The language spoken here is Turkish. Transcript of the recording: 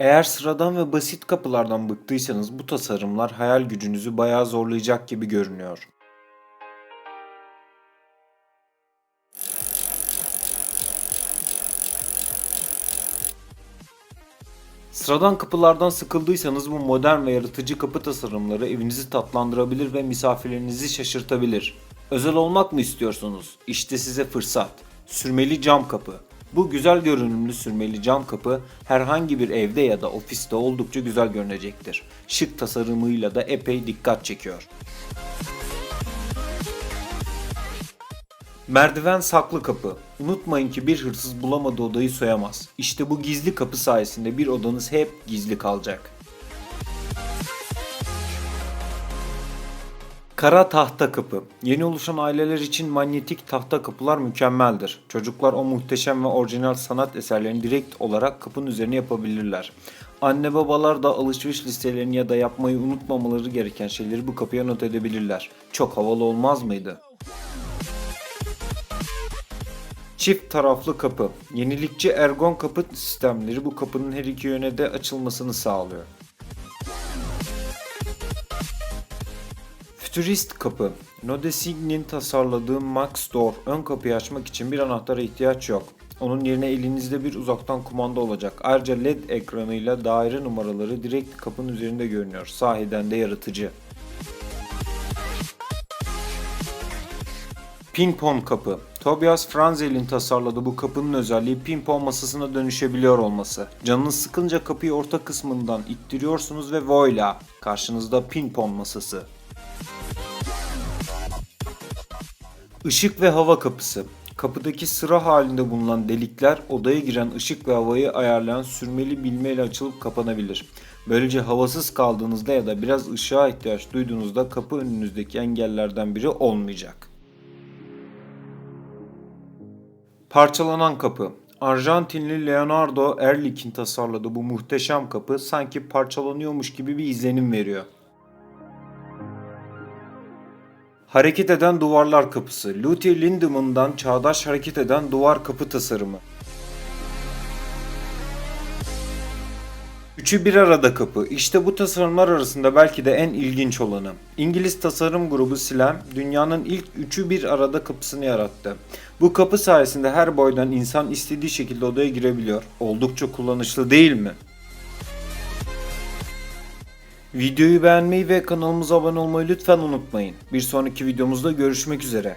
Eğer sıradan ve basit kapılardan bıktıysanız bu tasarımlar hayal gücünüzü bayağı zorlayacak gibi görünüyor. Sıradan kapılardan sıkıldıysanız bu modern ve yaratıcı kapı tasarımları evinizi tatlandırabilir ve misafirlerinizi şaşırtabilir. Özel olmak mı istiyorsunuz? İşte size fırsat. Sürmeli cam kapı. Bu güzel görünümlü sürmeli cam kapı herhangi bir evde ya da ofiste oldukça güzel görünecektir. Şık tasarımıyla da epey dikkat çekiyor. Merdiven saklı kapı. Unutmayın ki bir hırsız bulamadığı odayı soyamaz. İşte bu gizli kapı sayesinde bir odanız hep gizli kalacak. Kara tahta kapı. Yeni oluşan aileler için manyetik tahta kapılar mükemmeldir. Çocuklar o muhteşem ve orijinal sanat eserlerini direkt olarak kapının üzerine yapabilirler. Anne babalar da alışveriş listelerini ya da yapmayı unutmamaları gereken şeyleri bu kapıya not edebilirler. Çok havalı olmaz mıydı? Çift taraflı kapı. Yenilikçi ergon kapı sistemleri bu kapının her iki yöne de açılmasını sağlıyor. Futurist kapı. Nodesigni'nin tasarladığı Max Door ön kapıyı açmak için bir anahtara ihtiyaç yok. Onun yerine elinizde bir uzaktan kumanda olacak. Ayrıca LED ekranıyla daire numaraları direkt kapının üzerinde görünüyor. Sahiden de yaratıcı. Ping-pong kapı. Tobias Franzel'in tasarladığı bu kapının özelliği ping-pong masasına dönüşebiliyor olması. Canınız sıkınca kapıyı orta kısmından ittiriyorsunuz ve voila! Karşınızda ping-pong masası. Işık ve hava kapısı. Kapıdaki sıra halinde bulunan delikler odaya giren ışık ve havayı ayarlayan sürmeli bilmeyle açılıp kapanabilir. Böylece havasız kaldığınızda ya da biraz ışığa ihtiyaç duyduğunuzda kapı önünüzdeki engellerden biri olmayacak. Parçalanan kapı. Arjantinli Leonardo Erlik'in tasarladığı bu muhteşem kapı sanki parçalanıyormuş gibi bir izlenim veriyor. Hareket eden duvarlar kapısı. Luther Lindemann'dan çağdaş hareket eden duvar kapı tasarımı. Üçü bir arada kapı. İşte bu tasarımlar arasında belki de en ilginç olanı. İngiliz tasarım grubu Slam, dünyanın ilk üçü bir arada kapısını yarattı. Bu kapı sayesinde her boydan insan istediği şekilde odaya girebiliyor. Oldukça kullanışlı değil mi? Videoyu beğenmeyi ve kanalımıza abone olmayı lütfen unutmayın. Bir sonraki videomuzda görüşmek üzere.